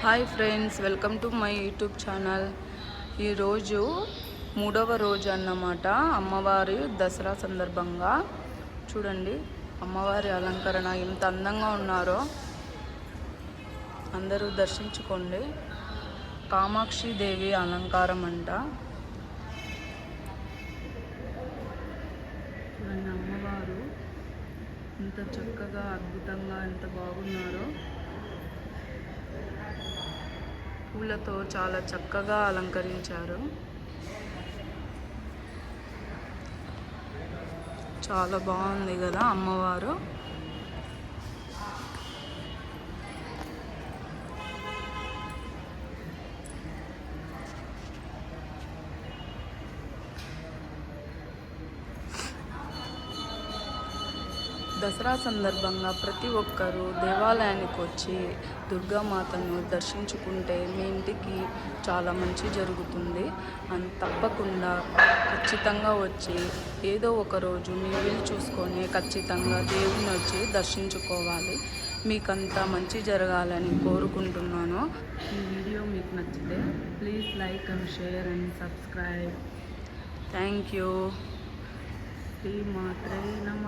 Hi friends welcome to my YouTube channel. ఈరోజు మూడవ రోజు అన్నమాట అమ్మవారి దసరా సందర్భంగా. చూడండి అమ్మవారి అలంకరణ ఎంత అందంగా ఉన్నారో. అందరూ దర్శించుకోండి. కామాక్షి దేవి అలంకారం అంట. చూడండి అమ్మవారు ఎంత చక్కగా అద్భుతంగా ఎంత బాగున్నారు. పూలతో చాలా చక్కగా అలంకరించారు. చాలా బాగుంది కదా అమ్మవారు. దసరా సందర్భంగా ప్రతి ఒక్కరూ దేవాలయానికి వచ్చి దుర్గామాతను దర్శించుకుంటే మీ ఇంటికి చాలా మంచి జరుగుతుంది. అని తప్పకుండా ఖచ్చితంగా వచ్చి ఏదో ఒక రోజు మీ వీలు చూసుకొని ఖచ్చితంగా దేవుని వచ్చి దర్శించుకోవాలి. మీకంతా మంచి జరగాలని కోరుకుంటున్నాను. ఈ వీడియో మీకు నచ్చితే please like and share and subscribe. Thank you. Shri మాత్రే నమ.